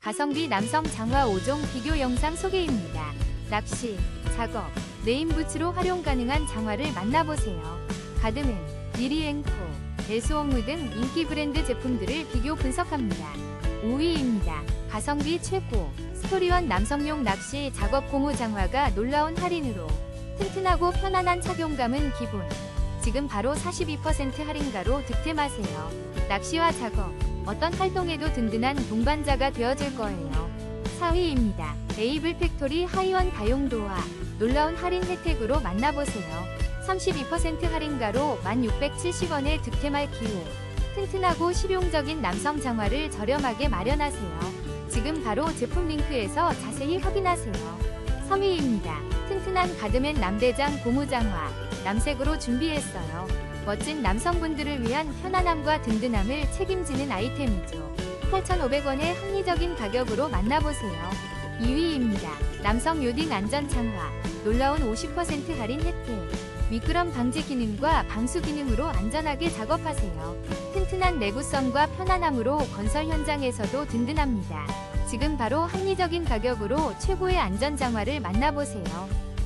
가성비 남성 장화 5종 비교 영상 소개입니다. 낚시, 작업, 레인부츠로 활용 가능한 장화를 만나보세요. 가드맨, 미리앵코, 에스오무 등 인기 브랜드 제품들을 비교 분석합니다. 5위입니다. 가성비 최고, 스토리원 남성용 낚시 작업 고무 장화가 놀라운 할인으로 튼튼하고 편안한 착용감은 기본. 지금 바로 42% 할인가로 득템하세요. 낚시와 작업, 어떤 활동에도 든든한 동반자가 되어줄 거예요. 4위입니다. 에이블 팩토리 하이원 다용도와 놀라운 할인 혜택으로 만나보세요. 32% 할인가로 1,670원에 득템할 기회. 튼튼하고 실용적인 남성 장화를 저렴하게 마련하세요. 지금 바로 제품 링크에서 자세히 확인하세요. 3위입니다. 튼튼한 가드맨 남대장 고무장화 남색으로 준비했어요. 멋진 남성분들을 위한 편안함과 든든함을 책임지는 아이템이죠. 8,500원의 합리적인 가격으로 만나보세요. 2위입니다. 남성 요딩 안전 장화 놀라운 50% 할인 혜택 미끄럼 방지 기능과 방수 기능으로 안전하게 작업하세요. 튼튼한 내구성과 편안함으로 건설 현장에서도 든든합니다. 지금 바로 합리적인 가격으로 최고의 안전 장화를 만나보세요.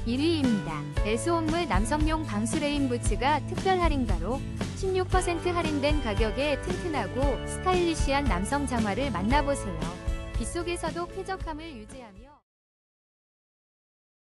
1위입니다. 에스온물 남성용 방수 레인 부츠가 특별 할인가로 16% 할인된 가격에 튼튼하고 스타일리시한 남성 장화를 만나보세요. 빗속에서도 쾌적함을 유지하며